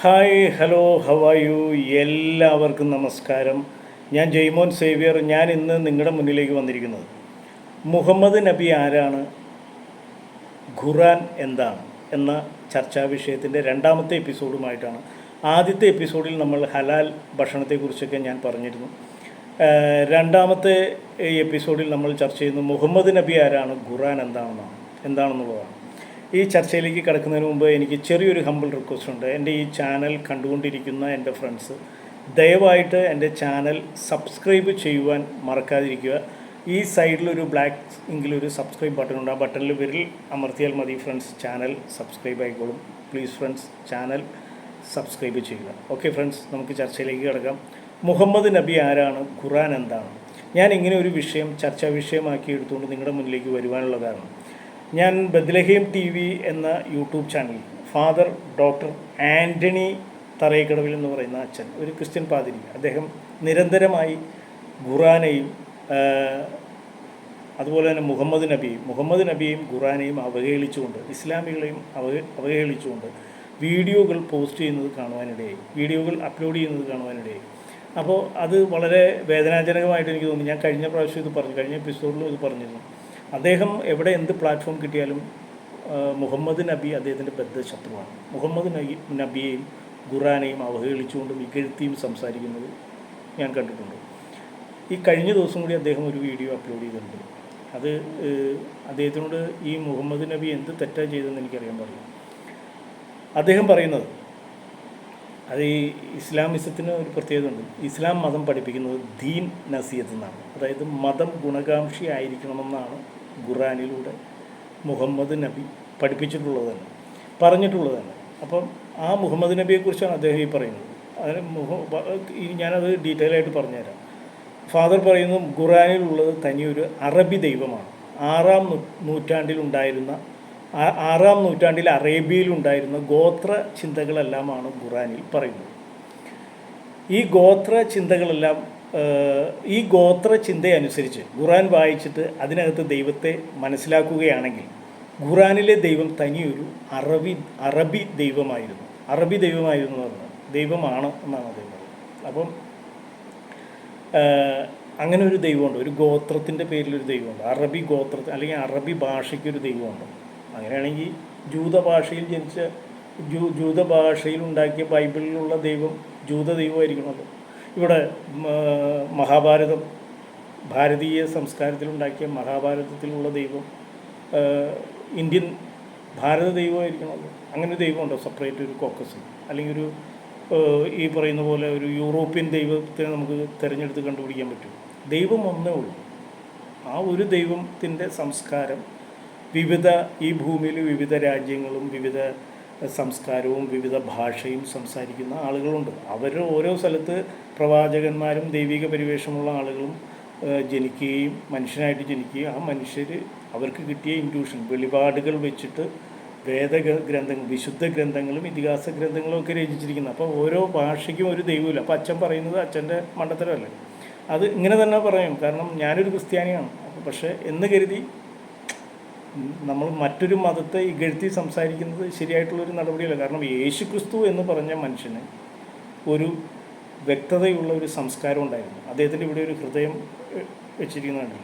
Hi hello ഹവായു എല്ലാവർക്കും നമസ്കാരം. ഞാൻ ജയ്മോൻ സേവ്യർ. ഞാൻ ഇന്ന് നിങ്ങളുടെ മുന്നിലേക്ക് വന്നിരിക്കുന്നത്. മുഹമ്മദ് നബി ആരാണ്? ഖുറാൻ എന്താണ്? എന്ന ചർച്ചാ വിഷയത്തിന്റെ രണ്ടാമത്തെ എപ്പിസോഡുമായിട്ടാണ്. ആദ്യത്തെ എപ്പിസോഡിൽ നമ്മൾ ഹലാൽ ഭക്ഷണത്തെക്കുറിച്ചൊക്കെ ഞാൻ പറഞ്ഞിരുന്നു. രണ്ടാമത്തെ എപ്പിസോഡിൽ നമ്മൾ ചർച്ച ചെയ്യുന്നു മുഹമ്മദ് നബി ആരാണ്? ഖുറാൻ എന്താണെന്നാണ്. എന്താണെന്നുള്ളതാണ് ഈ ചർച്ചയിലേക്ക് കിടക്കുന്നതിന് മുമ്പ് എനിക്ക് ചെറിയൊരു ഹമ്പിൾ റിക്വസ്റ്റ് ഉണ്ട്. എന്റെ ഈ ചാനൽ കണ്ടുകൊണ്ടിരിക്കുന്ന എന്റെ ഫ്രണ്ട്സ് ദയവായിട്ട് എന്റെ ചാനൽ സബ്സ്ക്രൈബ് ചെയ്യുവാൻ മറക്കാതിരിക്കുക. ഈ സൈഡിലൊരു ബ്ലാക്ക് എങ്കിലൊരു സബ്സ്ക്രൈബ് ബട്ടൺ ഉണ്ട്. ആ ബട്ടണിൽ വിരൽ അമർത്തിയാൽ മതി ഫ്രണ്ട്സ് ചാനൽ സബ്സ്ക്രൈബ് ആയിക്കോളും. പ്ലീസ് ഫ്രണ്ട്സ് ചാനൽ സബ്സ്ക്രൈബ് ചെയ്യുക. ഓക്കെ ഫ്രണ്ട്സ് നമുക്ക് ചർച്ചയിലേക്ക് കിടക്കാം. മുഹമ്മദ് നബി ആരാണ്? ഖുറാൻ എന്താണ്? ഞാൻ ഇങ്ങനെ ഒരു വിഷയം ചർച്ചാ വിഷയമാക്കി എടുത്തുകൊണ്ട് നിങ്ങളുടെ മുന്നിലേക്ക് വരുവാനുള്ള കാരണം. ഞാൻ ബദ്ലഹീം ടി വി എന്ന YouTube channel father doctor Antony തറയക്കടവിൽ എന്ന് പറയുന്ന അച്ഛൻ ഒരു ക്രിസ്ത്യൻ പാതിരി. അദ്ദേഹം നിരന്തരമായി ഖുറാനെയും അതുപോലെ തന്നെ മുഹമ്മദ് നബിയും മുഹമ്മദ് നബിയും ഖുറാനെയും അവഹേളിച്ചുകൊണ്ട് ഇസ്ലാമികളെയും അവ അവഹേളിച്ചുകൊണ്ട് വീഡിയോകൾ പോസ്റ്റ് ചെയ്യുന്നത് കാണുവാനിടയായി. വീഡിയോകൾ അപ്ലോഡ് ചെയ്യുന്നത് കാണുവാനിടയായി. അപ്പോൾ അത് വളരെ വേദനാജനകമായിട്ട് എനിക്ക് തോന്നി. ഞാൻ കഴിഞ്ഞ പ്രാവശ്യം ഇത് പറഞ്ഞു കഴിഞ്ഞ എപ്പിസോഡിലും ഇത് പറഞ്ഞിരുന്നു. അദ്ദേഹം എവിടെ എന്ത് പ്ലാറ്റ്ഫോം കിട്ടിയാലും മുഹമ്മദ് നബി അദ്ദേഹത്തിന്റെ ബദ്ധ ശത്രുവാണ്. മുഹമ്മദ് നബി നബിയെയും ഖുറാനെയും അവഹേളിച്ചുകൊണ്ടും ഇകഴ്ത്തിയും സംസാരിക്കുന്നത് ഞാൻ കണ്ടിട്ടുണ്ട്. ഈ കഴിഞ്ഞ ദിവസം കൂടി അദ്ദേഹം ഒരു വീഡിയോ അപ്ലോഡ് ചെയ്തിട്ടുണ്ട്. അത് അദ്ദേഹത്തിനോട് ഈ മുഹമ്മദ് നബി എന്ത് തെറ്റാ ചെയ്തതെന്ന് എനിക്കറിയാൻ പാടില്ല. അദ്ദേഹം പറയുന്നത് അത് ഈ ഇസ്ലാമിസത്തിന് ഒരു പ്രത്യേകത ഉണ്ട് ഇസ്ലാം മതം പഠിപ്പിക്കുന്നത് ദീൻ നസീയത്ത് എന്നാണ് അതായത് മതം ഗുണകാംക്ഷി ആയിരിക്കണമെന്നാണ് ഖുറാനിലൂടെ മുഹമ്മദ് നബി പഠിപ്പിച്ചിട്ടുള്ളത് തന്നെ പറഞ്ഞിട്ടുള്ളത് തന്നെ. അപ്പം ആ മുഹമ്മദ് നബിയെക്കുറിച്ചാണ് അദ്ദേഹം ഈ പറയുന്നത്. അതിന് മുഹ ഞാനത് ഡീറ്റെയിൽ ആയിട്ട് പറഞ്ഞുതരാം. ഫാദർ പറയുന്നു ഖുറാനിലുള്ളത് തനിയൊരു അറബി ദൈവമാണ്. ആറാം നൂറ്റാണ്ടിലുണ്ടായിരുന്ന ആറാം നൂറ്റാണ്ടിൽ അറേബ്യയിലുണ്ടായിരുന്ന ഗോത്ര ചിന്തകളെല്ലാമാണ് ഖുറാനിൽ പറയുന്നത്. ഈ ഗോത്ര ചിന്തകളെല്ലാം ഈ ഗോത്ര ചിന്തയനുസരിച്ച് ഖുറാൻ വായിച്ചിട്ട് അതിനകത്ത് ദൈവത്തെ മനസ്സിലാക്കുകയാണെങ്കിൽ ഖുറാനിലെ ദൈവം തനിയൊരു അറബി അറബി ദൈവമായിരുന്നു. അറബി ദൈവമായിരുന്നു പറഞ്ഞത് ദൈവമാണ് എന്നാണ് അദ്ദേഹം പറയുന്നത്. അപ്പം അങ്ങനെ ഒരു ദൈവമുണ്ട്. ഒരു ഗോത്രത്തിന്റെ പേരിലൊരു ദൈവമുണ്ട്. അറബി ഗോത്ര അല്ലെങ്കിൽ അറബി ഭാഷയ്ക്കൊരു ദൈവമുണ്ട്. അങ്ങനെയാണെങ്കിൽ ജൂത ഭാഷയിൽ ജനിച്ച ജൂ ജൂത ഭാഷയിൽ ഉണ്ടാക്കിയ ബൈബിളിലുള്ള ദൈവം ജൂത ദൈവമായിരിക്കണമല്ലോ. ഇവിടെ മഹാഭാരതം ഭാരതീയ സംസ്കാരത്തിലുണ്ടാക്കിയ മഹാഭാരതത്തിലുള്ള ദൈവം ഇന്ത്യൻ ഭാരത ദൈവമായിരിക്കണമല്ലോ അങ്ങനെ ദൈവമുണ്ടോ? സെപ്പറേറ്റ് ഒരു കോക്കസ് അല്ലെങ്കിൽ ഒരു ഈ പറയുന്ന പോലെ ഒരു യൂറോപ്യൻ ദൈവത്തെ നമുക്ക് തിരഞ്ഞെടുത്ത് കണ്ടുപിടിക്കാൻ പറ്റും. ദൈവം ഒന്നേ ഉള്ളൂ. ആ ഒരു ദൈവത്തിന്റെ സംസ്കാരം വിവിധ ഈ ഭൂമിയിൽ വിവിധ രാജ്യങ്ങളും വിവിധ സംസ്കാരവും വിവിധ ഭാഷയും സംസാരിക്കുന്ന ആളുകളുണ്ട്. അവർ ഓരോ സ്ഥലത്ത് പ്രവാചകന്മാരും ദൈവിക പരിവേഷമുള്ള ആളുകളും ജനിക്കുകയും മനുഷ്യനായിട്ട് ജനിക്കുകയും ആ മനുഷ്യർ അവർക്ക് കിട്ടിയ ഇൻഡ്യൂഷൻ വെളിപാടുകൾ വെച്ചിട്ട് വേദ ഗ്രന്ഥങ്ങൾ വിശുദ്ധ ഗ്രന്ഥങ്ങളും ഇതിഹാസ ഗ്രന്ഥങ്ങളും ഒക്കെ രചിച്ചിരിക്കുന്നത്. അപ്പോൾ ഓരോ ഭാഷയ്ക്കും ഒരു ദൈവമില്ല. അപ്പോൾ അച്ഛൻ പറയുന്നത് അച്ഛന്റെ മണ്ടത്തരമല്ലേ? അത് ഇങ്ങനെ തന്നെ പറയും. കാരണം ഞാനൊരു ക്രിസ്ത്യാനിയാണ്. പക്ഷേ എന്ന് കരുതി നമ്മൾ മറ്റൊരു മതത്തെ ഇകഴ്ത്തി സംസാരിക്കുന്നത് ശരിയായിട്ടുള്ളൊരു നടപടിയല്ല. കാരണം യേശു ക്രിസ്തു എന്ന് പറഞ്ഞ മനുഷ്യന് ഒരു വ്യക്തതയുള്ള ഒരു സംസ്കാരം ഉണ്ടായിരുന്നു. അദ്ദേഹത്തിന്റെ ഇവിടെ ഒരു ഹൃദയം വെച്ചിരിക്കുന്നുണ്ട്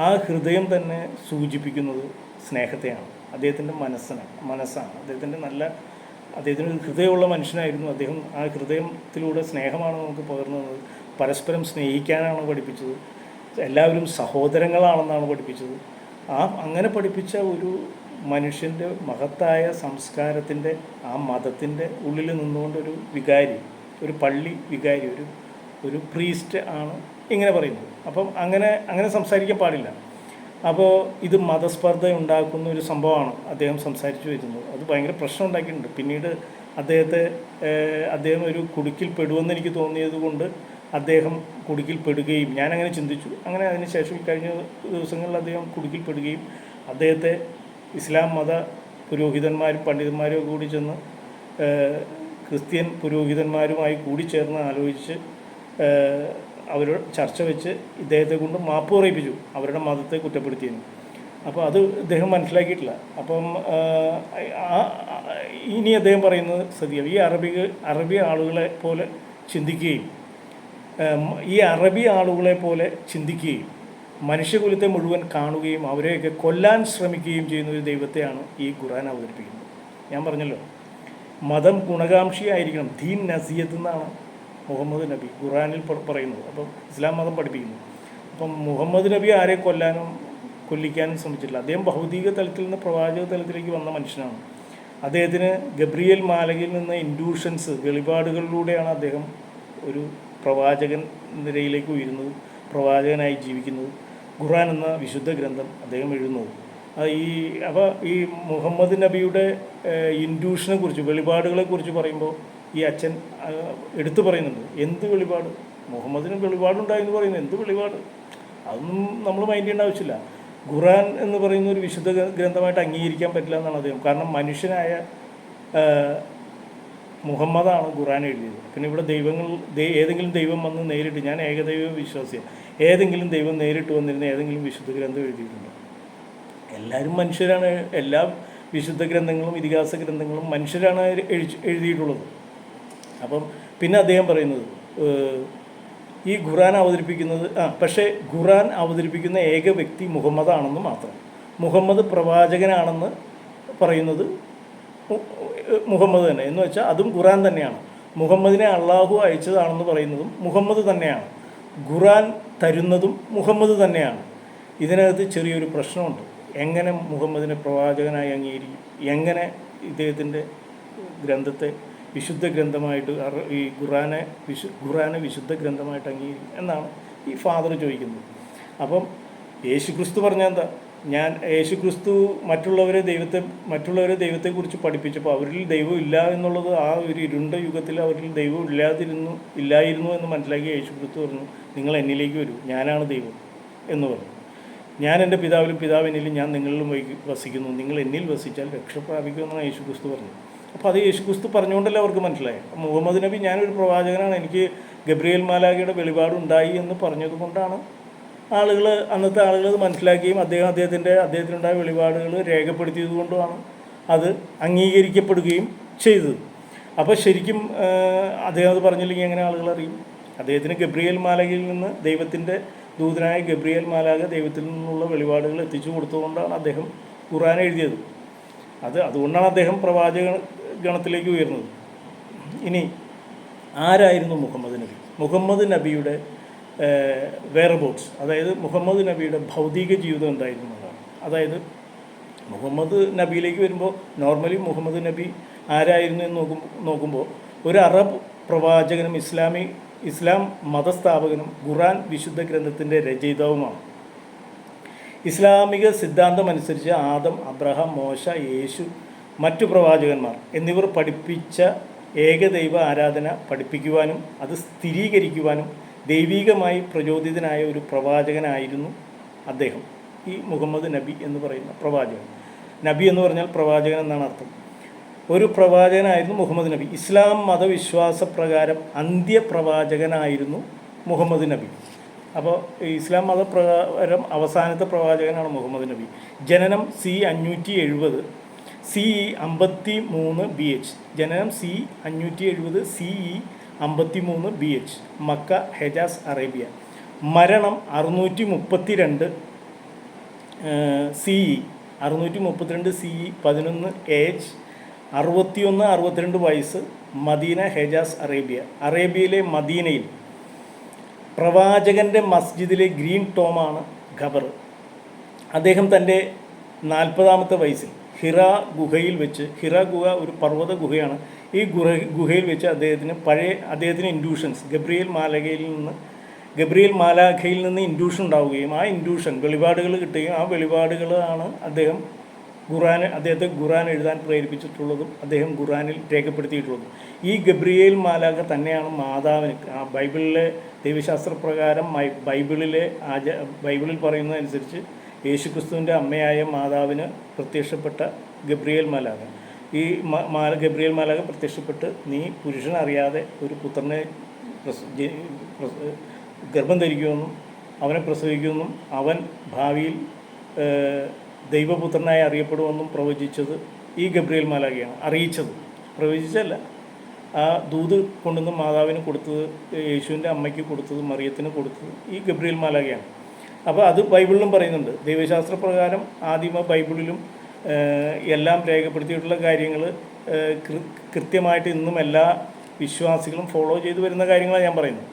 ആ ഹൃദയം തന്നെ സൂചിപ്പിക്കുന്നത് സ്നേഹത്തെയാണ്. അദ്ദേഹത്തിന്റെ മനസ്സിനാണ് മനസ്സാണ്. അദ്ദേഹത്തിന്റെ നല്ല അദ്ദേഹത്തിന് ഹൃദയമുള്ള മനുഷ്യനായിരുന്നു. അദ്ദേഹം ആ ഹൃദയത്തിലൂടെ സ്നേഹമാണ് നമുക്ക് പകർന്നു തന്നത്. പരസ്പരം സ്നേഹിക്കാനാണ് പഠിപ്പിച്ചത്. എല്ലാവരും സഹോദരങ്ങളാണെന്നാണ് പഠിപ്പിച്ചത്. ആ അങ്ങനെ പഠിപ്പിച്ച ഒരു മനുഷ്യന്റെ മഹത്തായ സംസ്കാരത്തിന്റെ ആ മതത്തിന്റെ ഉള്ളിൽ നിന്നുകൊണ്ടൊരു വികാരി ഒരു പള്ളി വികാരി ഒരു ഒരു പ്രീസ്റ്റ് ആണ് ഇങ്ങനെ പറയുന്നത്. അപ്പം അങ്ങനെ അങ്ങനെ സംസാരിക്കാൻ പാടില്ല. അപ്പോൾ ഇത് മതസ്പർദ്ധ ഉണ്ടാക്കുന്ന ഒരു സംഭവമാണ് അദ്ദേഹം സംസാരിച്ചു വരുന്നത്. അത് ഭയങ്കര പ്രശ്നം ഉണ്ടാക്കിയിട്ടുണ്ട്. പിന്നീട് അദ്ദേഹത്തെ അദ്ദേഹം ഒരു കുടുക്കിൽ പെടുമെന്ന് എനിക്ക് തോന്നിയത് കൊണ്ട് അദ്ദേഹം കുടുക്കിൽപ്പെടുകയും ഞാനങ്ങനെ ചിന്തിച്ചു. അങ്ങനെ അതിനുശേഷം കഴിഞ്ഞ ദിവസങ്ങളിൽ അദ്ദേഹം കുടുക്കിൽപ്പെടുകയും അദ്ദേഹത്തെ ഇസ്ലാം മത പുരോഹിതന്മാരും പണ്ഡിതന്മാരും കൂടി ചെന്ന് ക്രിസ്ത്യൻ പുരോഹിതന്മാരുമായി കൂടി ചേർന്ന് ആലോചിച്ച് അവർ ചർച്ച വെച്ച് ഇദ്ദേഹത്തെ കൊണ്ട് മാപ്പ് പറയിപ്പിച്ചു. അവരുടെ മതത്തെ കുറ്റപ്പെടുത്തിയതിന് അപ്പോൾ അത് ഇദ്ദേഹം മനസ്സിലാക്കിയിട്ടില്ല. അപ്പം ഇനി അദ്ദേഹം പറയുന്നത് സത്യം ഈ അറബി അറബി ആളുകളെ പോലെ ചിന്തിക്കുകയും ഈ അറബി ആളുകളെ പോലെ ചിന്തിക്കുകയും മനുഷ്യകുലത്തെ മുഴുവൻ കാണുകയും അവരെയൊക്കെ കൊല്ലാൻ ശ്രമിക്കുകയും ചെയ്യുന്ന ഒരു ദൈവത്തെയാണ് ഈ ഖുറാൻ അവതരിപ്പിക്കുന്നത്. ഞാൻ പറഞ്ഞല്ലോ മതം ഗുണകാംക്ഷിയായിരിക്കണം ദീൻ നസീയത്ത് എന്നാണ് മുഹമ്മദ് നബി ഖുറാനിൽ പറയുന്നത്. അപ്പം ഇസ്ലാം മതം പഠിപ്പിക്കുന്നു. അപ്പം മുഹമ്മദ് നബി ആരെ കൊല്ലാനും കൊല്ലിക്കാനും ശ്രമിച്ചിട്ടില്ല. അദ്ദേഹം ഭൗതിക തലത്തിൽ നിന്ന് പ്രവാചക തലത്തിലേക്ക് വന്ന മനുഷ്യനാണ്. അദ്ദേഹത്തിന് ഗബ്രിയൽ മാലകയിൽ നിന്ന് ഇൻഡ്യൂഷൻസ് വെളിപാടുകളിലൂടെയാണ് അദ്ദേഹം ഒരു പ്രവാചകൻ നിരയിലേക്ക് ഉയരുന്നത് പ്രവാചകനായി ജീവിക്കുന്നത് ഖുർആൻ എന്ന വിശുദ്ധ ഗ്രന്ഥം അദ്ദേഹം എഴുതുന്നത് ഈ അപ്പോൾ ഈ മുഹമ്മദ് നബിയുടെ ഇൻഡ്യൂഷനെ കുറിച്ച് വെളിപാടുകളെ കുറിച്ച് പറയുമ്പോൾ ഈ അച്ഛൻ എടുത്തു പറയുന്നുണ്ട്. എന്ത് വെളിപാട്? മുഹമ്മദിന് വെളിപാടുണ്ടായെന്ന് പറയുന്നത് എന്ത് വെളിപാട്? അതൊന്നും നമ്മൾ മൈൻഡ് ചെയ്യേണ്ട ആവശ്യമില്ല. ഖുറാൻ എന്ന് പറയുന്ന ഒരു വിശുദ്ധ ഗ്രന്ഥമായിട്ട് അംഗീകരിക്കാൻ പറ്റില്ല എന്നാണ് അദ്ദേഹം. കാരണം മനുഷ്യനായ മുഹമ്മദാണ് ഖുറാൻ എഴുതിയത്. പിന്നെ ഇവിടെ ദൈവങ്ങൾ ഏതെങ്കിലും ദൈവം വന്ന് നേരിട്ട് ഞാൻ ഏകദൈവ വിശ്വാസിയാണ് ഏതെങ്കിലും ദൈവം നേരിട്ട് വന്നിരുന്ന ഏതെങ്കിലും വിശുദ്ധ ഗ്രന്ഥം എഴുതിയിട്ടുണ്ട്? എല്ലാവരും മനുഷ്യരാണ്. എല്ലാ വിശുദ്ധ ഗ്രന്ഥങ്ങളും ഇതിഹാസ ഗ്രന്ഥങ്ങളും മനുഷ്യരാണ് എഴുതി എഴുതിയിട്ടുള്ളത്. അപ്പം പിന്നെ അദ്ദേഹം പറയുന്നത് ഈ ഖുറാൻ അവതരിപ്പിക്കുന്നത് ആ പക്ഷേ ഖുറാൻ അവതരിപ്പിക്കുന്ന ഏക വ്യക്തി മുഹമ്മദാണെന്ന് മാത്രം. മുഹമ്മദ് പ്രവാചകനാണെന്ന് പറയുന്നത് മുഹമ്മദ് തന്നെ. എന്ന് വെച്ചാൽ അതും ഖുറാൻ തന്നെയാണ്. മുഹമ്മദിനെ അള്ളാഹു അയച്ചതാണെന്ന് പറയുന്നതും മുഹമ്മദ് തന്നെയാണ്. ഖുറാൻ തരുന്നതും മുഹമ്മദ് തന്നെയാണ്. ഇതിനകത്ത് ചെറിയൊരു പ്രശ്നമുണ്ട്. എങ്ങനെ മുഹമ്മദിനെ പ്രവാചകനായി അംഗീകരിക്കും എങ്ങനെ ഇദ്ദേഹത്തിന്റെ ഗ്രന്ഥത്തെ വിശുദ്ധ ഗ്രന്ഥമായിട്ട് ഈ ഖുറാനെ വിശു ഖുറാനെ വിശുദ്ധ ഗ്രന്ഥമായിട്ട് അംഗീകരിക്കും എന്നാണ് ഈ ഫാദർ ചോദിക്കുന്നത്. അപ്പം പറഞ്ഞാൽ എന്താ ഞാൻ യേശുക്രിസ്തു മറ്റുള്ളവരെ ദൈവത്തെ മറ്റുള്ളവരെ ദൈവത്തെക്കുറിച്ച് പഠിപ്പിച്ചപ്പോൾ അവരിൽ ദൈവം ഇല്ല എന്നുള്ളത് ആ ഒരു ഇരുണ്ട യുഗത്തിൽ അവരിൽ ദൈവം ഇല്ലാതിരുന്നു ഇല്ലായിരുന്നു എന്ന് മനസ്സിലാക്കി യേശുക്രിസ്തു പറഞ്ഞു നിങ്ങൾ എന്നിലേക്ക് വരൂ ഞാനാണ് ദൈവം എന്ന് പറഞ്ഞു. ഞാൻ എന്റെ പിതാവിലും പിതാവ് എന്നിലും ഞാൻ നിങ്ങളിലും വസിക്കുന്നു. നിങ്ങൾ എന്നിൽ വസിച്ചാൽ രക്ഷ പ്രാപിക്കുമെന്നാണ് യേശുക്രിസ്തു പറഞ്ഞു അപ്പോൾ അത് യേശുക്രിസ്തു പറഞ്ഞുകൊണ്ടല്ലേ അവർക്ക് മനസ്സിലായി മുഹമ്മദ് നബി ഞാനൊരു പ്രവാചകനാണ്. എനിക്ക് ഗബ്രിയേൽ മാലാഖയുടെ വെളിപാടുണ്ടായി എന്ന് പറഞ്ഞത് കൊണ്ടാണ് ആളുകൾ അന്നത്തെ ആളുകൾ മനസ്സിലാക്കുകയും അദ്ദേഹം അദ്ദേഹത്തിന്റെ അദ്ദേഹത്തിനുണ്ടായ വെളിപാടുകൾ രേഖപ്പെടുത്തിയത് കൊണ്ടുമാണ് അത് അംഗീകരിക്കപ്പെടുകയും ചെയ്തത്. അപ്പോൾ ശരിക്കും അദ്ദേഹം അത് പറഞ്ഞില്ലെങ്കിൽ എങ്ങനെ ആളുകൾ അറിയും? അദ്ദേഹത്തിന് ഗബ്രിയേൽ മാലകയിൽ നിന്ന് ദൈവത്തിന്റെ ദൂതനായ ഗബ്രിയേൽ മാലാക ദൈവത്തിൽ നിന്നുള്ള വെളിപാടുകൾ എത്തിച്ചു കൊടുത്തുകൊണ്ടാണ് അദ്ദേഹം ഖുറാൻ എഴുതിയത്. അത് അതുകൊണ്ടാണ് അദ്ദേഹം പ്രവാചക ഗണത്തിലേക്ക് ഉയർന്നത്. ഇനി ആരായിരുന്നു മുഹമ്മദ് നബി? മുഹമ്മദ് നബിയുടെ വേറബോട്ട്സ് അതായത് മുഹമ്മദ് നബിയുടെ ഭൗതിക ജീവിതം എന്തായിരുന്നു എന്നതാണ് അതായത് മുഹമ്മദ് നബിയിലേക്ക് വരുമ്പോൾ നോർമലി മുഹമ്മദ് നബി ആരായിരുന്നു എന്ന് നോക്കും നോക്കുമ്പോൾ ഒരു അറബ് പ്രവാചകനും ഇസ്ലാമി ഇസ്ലാം മതസ്ഥാപകനും ഖുറാൻ വിശുദ്ധ ഗ്രന്ഥത്തിന്റെ രചയിതാവുമാണ്. ഇസ്ലാമിക സിദ്ധാന്തം അനുസരിച്ച് ആദം അബ്രഹാം മോശ യേശു മറ്റു പ്രവാചകന്മാർ എന്നിവർ പഠിപ്പിച്ച ഏകദൈവ ആരാധന പഠിപ്പിക്കുവാനും അത് സ്ഥിരീകരിക്കുവാനും ദൈവികമായി പ്രചോദിതനായ ഒരു പ്രവാചകനായിരുന്നു അദ്ദേഹം. ഈ മുഹമ്മദ് നബി എന്ന് പറയുന്ന പ്രവാചകൻ. നബി എന്ന് പറഞ്ഞാൽ പ്രവാചകൻ എന്നാണ് അർത്ഥം. ഒരു പ്രവാചകനായിരുന്നു മുഹമ്മദ് നബി. ഇസ്ലാം മതവിശ്വാസ പ്രകാരം അന്ത്യപ്രവാചകനായിരുന്നു മുഹമ്മദ് നബി. അപ്പോൾ ഇസ്ലാം മതപ്രകാരം അവസാനത്തെ പ്രവാചകനാണ് മുഹമ്മദ് നബി. ജനനം സി അഞ്ഞൂറ്റി എഴുപത് സി ഇ അമ്പത്തി മൂന്ന് ബി എച്ച്. ജനനം സി അഞ്ഞൂറ്റി എഴുപത് സി ഇ അമ്പത്തി മൂന്ന് B H Mecca Hejaz Arabia. മരണം അറുന്നൂറ്റി മുപ്പത്തി രണ്ട് സി ഇ അറുന്നൂറ്റി മുപ്പത്തിരണ്ട് സി ഇ പതിനൊന്ന് എച്ച് അറുപത്തിയൊന്ന് അറുപത്തിരണ്ട് വയസ്സ് മദീന ഹെജാസ് അറേബ്യ. അറേബ്യയിലെ മദീനയിൽ പ്രവാചകന്റെ മസ്ജിദിലെ ഗ്രീൻ ടോമാണ് ഖബർ. അദ്ദേഹം തന്റെ നാൽപ്പതാമത്തെ വയസ്സിൽ ഹിറ ഗുഹയിൽ വെച്ച് ഹിറ ഗുഹ ഒരു പർവത ഗുഹയാണ്. ഈ ഗുഹ ഗുഹയിൽ വെച്ച് അദ്ദേഹത്തിന് പഴയ അദ്ദേഹത്തിന് ഇൻഡ്യൂഷൻസ് ഗബ്രിയേൽ മാലകയിൽ നിന്ന് ഗബ്രിയേൽ മാലാഖയിൽ നിന്ന് ഇൻഡ്യൂഷൻ ഉണ്ടാവുകയും ആ ഇൻഡ്യൂഷൻ വെളിപാടുകൾ കിട്ടുകയും ആ വെളിപാടുകളാണ് അദ്ദേഹം ഖുറാൻ അദ്ദേഹത്തെ ഖുറാൻ എഴുതാൻ പ്രേരിപ്പിച്ചിട്ടുള്ളതും അദ്ദേഹം ഖുറാനിൽ രേഖപ്പെടുത്തിയിട്ടുള്ളതും. ഈ ഗബ്രിയേൽ മാലാഖ തന്നെയാണ് മാതാവിന്. ആ ബൈബിളിലെ ദൈവശാസ്ത്ര പ്രകാരം ബൈബിളിലെ ആച ബൈബിളിൽ പറയുന്നതനുസരിച്ച് യേശുക്രിസ്തുവിന്റെ അമ്മയായ മാതാവിന് പ്രത്യക്ഷപ്പെട്ട ഗബ്രിയേൽ മാലാഖ. ഈ മാല ഗബ്രിയേൽ മാലാഖ പ്രത്യക്ഷപ്പെട്ട് നീ പുരുഷനറിയാതെ ഒരു പുത്രനെ ഗർഭം ധരിക്കുമെന്നും അവനെ പ്രസവിക്കുമെന്നും അവൻ ഭാവിയിൽ ദൈവപുത്രനായി അറിയപ്പെടുമെന്നും പ്രവചിച്ചത് ഈ ഗബ്രിയേൽ മാലാഖയാണ്. അറിയിച്ചത്. പ്രവചിച്ചല്ല ആ ദൂത് കൊണ്ടുവന്ന് മാതാവിന് കൊടുത്തത് യേശുവിന്റെ അമ്മയ്ക്ക് കൊടുത്തത് മറിയത്തിന് കൊടുത്തത് ഈ ഗബ്രിയേൽ മാലാഖയാണ്. അപ്പോൾ അത് ബൈബിളിലും പറയുന്നുണ്ട്. ദൈവശാസ്ത്ര പ്രകാരം ആദിമ ബൈബിളിലും എല്ലാം രേഖപ്പെടുത്തിയിട്ടുള്ള കാര്യങ്ങൾ കൃത്യമായിട്ട് ഇന്നും എല്ലാ വിശ്വാസികളും ഫോളോ ചെയ്തു വരുന്ന കാര്യങ്ങളാണ് ഞാൻ പറയുന്നത്.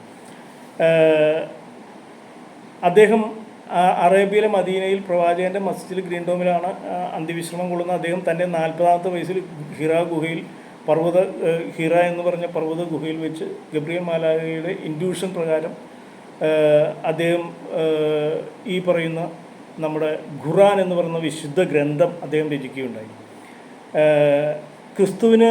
അദ്ദേഹം അറേബ്യയിലെ മദീനയിൽ പ്രവാചകന്റെ മസ്ജിദിൽ ഗ്രീൻ ഡോമിലാണ് അന്ത്യവിശ്രമം കൊള്ളുന്ന അദ്ദേഹം തന്റെ നാൽപ്പതാമത്തെ വയസ്സിൽ ഹിറ ഗുഹയിൽ പർവത ഹിറ എന്ന് പറഞ്ഞ പർവത ഗുഹയിൽ വെച്ച് ഗബ്രിയൽ മാലാഖയുടെ ഇൻഡ്യൂഷൻ പ്രകാരം അദ്ദേഹം ഈ പറയുന്ന നമ്മുടെ ഖുറാൻ എന്ന് പറയുന്ന വിശുദ്ധ ഗ്രന്ഥം അദ്ദേഹം രചിക്കുകയുണ്ടായി. ക്രിസ്തുവിന്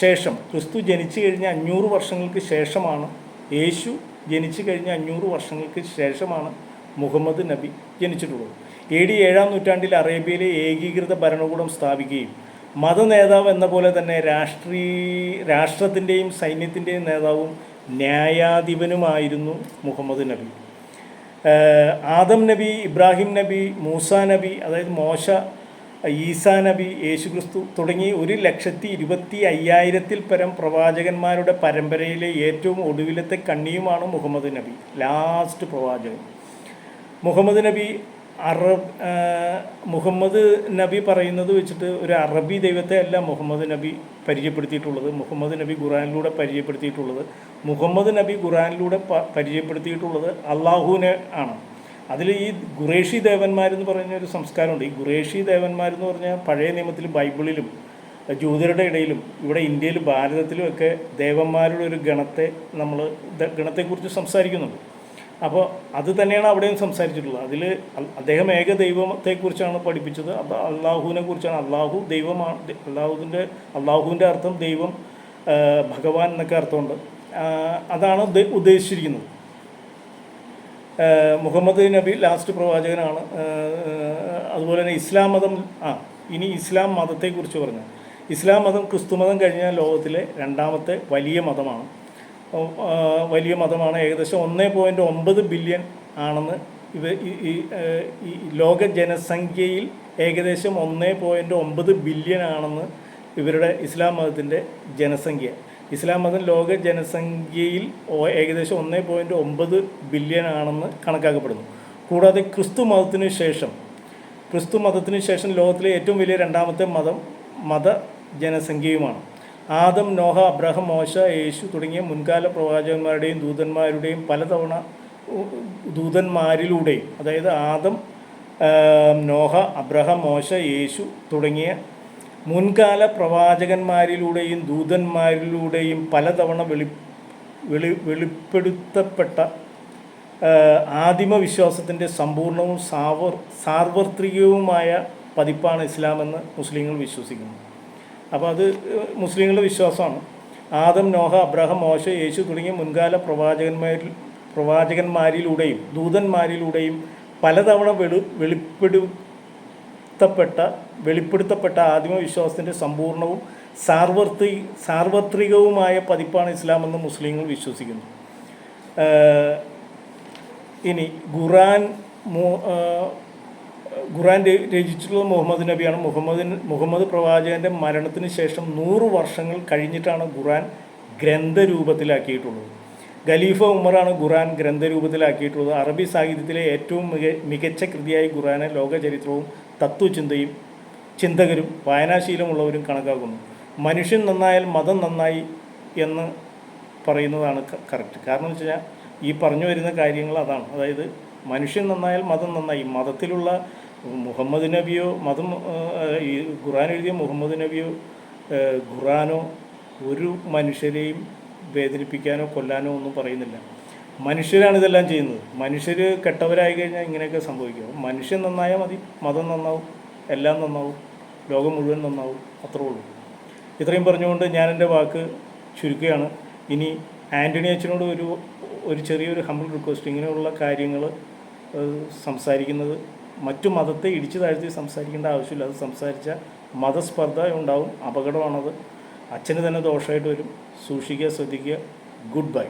ശേഷം ക്രിസ്തു ജനിച്ചു കഴിഞ്ഞ അഞ്ഞൂറ് വർഷങ്ങൾക്ക് ശേഷമാണ് യേശു ജനിച്ചു കഴിഞ്ഞ അഞ്ഞൂറ് വർഷങ്ങൾക്ക് ശേഷമാണ് മുഹമ്മദ് നബി ജനിച്ചിട്ടുള്ളത്. എ ഡി ഏഴാം നൂറ്റാണ്ടിൽ അറേബ്യയിലെ ഏകീകൃത ഭരണകൂടം സ്ഥാപിക്കുകയും മത നേതാവ് എന്ന പോലെ തന്നെ രാഷ്ട്രീ രാഷ്ട്രത്തിന്റെയും സൈന്യത്തിന്റെയും നേതാവും ന്യായാധിപനുമായിരുന്നു മുഹമ്മദ് നബി. ആദം നബി ഇബ്രാഹിം നബി മൂസ നബി അതായത് മോശ ഈസാ നബി യേശുക്രിസ്തു തുടങ്ങി ഒരു ലക്ഷത്തി ഇരുപത്തി അയ്യായിരത്തിൽ പരം പ്രവാചകന്മാരുടെ പരമ്പരയിലെ ഏറ്റവും ഒടുവിലത്തെ കണ്ണിയുമാണ് മുഹമ്മദ് നബി ലാസ്റ്റ് പ്രവാചകൻ. മുഹമ്മദ് നബി അറബ് മുഹമ്മദ് നബി പറയുന്നത് വെച്ചിട്ട് ഒരു അറബി ദൈവത്തെ അല്ല മുഹമ്മദ് നബി പരിചയപ്പെടുത്തിയിട്ടുള്ളത് മുഹമ്മദ് നബി ഖുറാനിലൂടെ പരിചയപ്പെടുത്തിയിട്ടുള്ളത് മുഹമ്മദ് നബി ഖുറാനിലൂടെ പരിചയപ്പെടുത്തിയിട്ടുള്ളത് അള്ളാഹുവിനെ ആണ്. അതിൽ ഈ ഖുറേഷി ദേവന്മാരെന്ന് പറയുന്ന ഒരു സംസ്കാരമുണ്ട്. ഈ ഖുറേഷി ദേവന്മാരെന്ന് പറഞ്ഞാൽ പഴയ നിയമത്തിൽ ബൈബിളിലും ജൂതരുടെ ഇടയിലും ഇവിടെ ഇന്ത്യയിലും ഭാരതത്തിലും ഒക്കെ ദേവന്മാരുടെ ഒരു ഗണത്തെ നമ്മൾ ഗണത്തെക്കുറിച്ച് സംസാരിക്കുന്നുണ്ട്. അപ്പോൾ അത് തന്നെയാണ് അവിടെയും സംസാരിച്ചിട്ടുള്ളത്. അതിൽ അദ്ദേഹം ഏക ദൈവത്തെക്കുറിച്ചാണ് പഠിപ്പിച്ചത്. അപ്പോൾ അള്ളാഹുവിനെ കുറിച്ചാണ്. അള്ളാഹു ദൈവമാണ് അള്ളാഹുവിന്റെ അള്ളാഹുവിന്റെ അർത്ഥം ദൈവം ഭഗവാൻ എന്നൊക്കെ അർത്ഥമുണ്ട്. അതാണ് ഉദ്ദേശിച്ചിരിക്കുന്നത്. മുഹമ്മദ് നബി ലാസ്റ്റ് പ്രവാചകനാണ്. അതുപോലെ തന്നെ ഇസ്ലാം മതം ആ ഇനി ഇസ്ലാം മതത്തെക്കുറിച്ച് പറഞ്ഞു ഇസ്ലാം മതം ക്രിസ്തു മതം കഴിഞ്ഞാൽ ലോകത്തിലെ രണ്ടാമത്തെ വലിയ മതമാണ്. വലിയ മതമാണ്. ഏകദേശം ഒന്ന് പോയിന്റ് ഒമ്പത് ബില്യൺ ആണെന്ന് ഇവ ഈ- ലോക ജനസംഖ്യയിൽ ഏകദേശം ഒന്ന് പോയിന്റ് ഒമ്പത് ബില്യൺ ആണെന്ന് ഇവരുടെ ഇസ്ലാം മതത്തിന്റെ ജനസംഖ്യ. ഇസ്ലാം മതം ലോക ജനസംഖ്യയിൽ ഏകദേശം ഒന്ന് പോയിന്റ് ഒമ്പത് ബില്യൺ ആണെന്ന് കണക്കാക്കപ്പെടുന്നു. കൂടാതെ ക്രിസ്തു മതത്തിന് ശേഷം ക്രിസ്തു മതത്തിന് ശേഷം ലോകത്തിലെ ഏറ്റവും വലിയ രണ്ടാമത്തെ മതം മത ജനസംഖ്യയുമാണ്. ആദം നോഹ അബ്രഹം മോശ യേശു തുടങ്ങിയ മുൻകാല പ്രവാചകന്മാരുടെയും ദൂതന്മാരുടെയും പലതവണ ദൂതന്മാരിലൂടെയും അതായത് ആദം നോഹ അബ്രഹം മോശ യേശു തുടങ്ങിയ മുൻകാല പ്രവാചകന്മാരിലൂടെയും ദൂതന്മാരിലൂടെയും പലതവണ വെളി വെളി വെളിപ്പെടുത്തപ്പെട്ട ആദിമ വിശ്വാസത്തിന്റെ സമ്പൂർണവും സാവർ സാർവത്രികവുമായ പതിപ്പാണ് ഇസ്ലാമെന്ന് മുസ്ലിങ്ങൾ വിശ്വസിക്കുന്നു. അപ്പോൾ അത് മുസ്ലിങ്ങളുടെ വിശ്വാസമാണ്. ആദം നോഹ അബ്രഹാം മോശ യേശു തുടങ്ങിയ മുൻകാല പ്രവാചകന്മാരിൽ പ്രവാചകന്മാരിലൂടെയും ദൂതന്മാരിലൂടെയും പലതവണ വെളു വെളിപ്പെടുത്തപ്പെട്ട വെളിപ്പെടുത്തപ്പെട്ട ആദിമ വിശ്വാസത്തിന്റെ സമ്പൂർണവും സാർവത്രി സാർവത്രികവുമായ പതിപ്പാണ് ഇസ്ലാമെന്ന് മുസ്ലിങ്ങൾ വിശ്വസിക്കുന്നു. ഇനി ഖുറാൻ ഖുറാൻ രചിച്ചിട്ടുള്ളത് മുഹമ്മദ് നബിയാണ്. മുഹമ്മദ് മുഹമ്മദ് പ്രവാചകന്റെ മരണത്തിന് ശേഷം നൂറ് വർഷങ്ങൾ കഴിഞ്ഞിട്ടാണ് ഖുറാൻ ഗ്രന്ഥരൂപത്തിലാക്കിയിട്ടുള്ളത്. ഖലീഫ ഉമറാണ് ഖുറാൻ ഗ്രന്ഥരൂപത്തിലാക്കിയിട്ടുള്ളത്. അറബി സാഹിത്യത്തിലെ ഏറ്റവും മിക മികച്ച കൃതിയായി ഖുറാനെ ലോകചരിത്രവും തത്വചിന്തയും ചിന്തകരും വായനാശീലമുള്ളവരും കണക്കാക്കുന്നു. മനുഷ്യൻ നന്നായാൽ മതം നന്നായി എന്ന് പറയുന്നതാണ് കറക്റ്റ്. കാരണം എന്ന് വെച്ച് കഴിഞ്ഞാൽ ഈ പറഞ്ഞു വരുന്ന കാര്യങ്ങൾ അതാണ്. അതായത് മനുഷ്യൻ നന്നായാൽ മതം നന്നായി. മതത്തിലുള്ള മുഹമ്മദ് നബിയോ മതം ഈ ഖുറാൻ എഴുതിയ മുഹമ്മദ് നബിയോ ഖുറാനോ ഒരു മനുഷ്യരെയും വേദനിപ്പിക്കാനോ കൊല്ലാനോ ഒന്നും പറയുന്നില്ല. മനുഷ്യരാണ് ഇതെല്ലാം ചെയ്യുന്നത്. മനുഷ്യർ കെട്ടവരായി കഴിഞ്ഞാൽ ഇങ്ങനെയൊക്കെ സംഭവിക്കും. മനുഷ്യൻ നന്നായാൽ മതി. മതം നന്നാവും. എല്ലാം നന്നാവും. ലോകം മുഴുവൻ നന്നാവും. അത്രേ ഉള്ളൂ. ഇത്രയും പറഞ്ഞുകൊണ്ട് ഞാൻ എന്റെ വാക്ക് ചുരുക്കുകയാണ്. ഇനി ആന്റണി അച്ഛനോട് ഒരു ഒരു ചെറിയൊരു ഹമ്പിൾ റിക്വസ്റ്റ് ഇങ്ങനെയുള്ള കാര്യങ്ങൾ സംസാരിക്കുന്നത് മറ്റു മതത്തെ ഇടിച്ചു താഴ്ത്തി സംസാരിക്കേണ്ട ആവശ്യമില്ല. അത് സംസാരിച്ച മതസ്പർദ്ധ ഉണ്ടാവും അപകടമാണത്. അച്ഛന് തന്നെ ദോഷമായിട്ട് വരും. സൂക്ഷിക്കുക ശ്രദ്ധിക്കുക. Good bye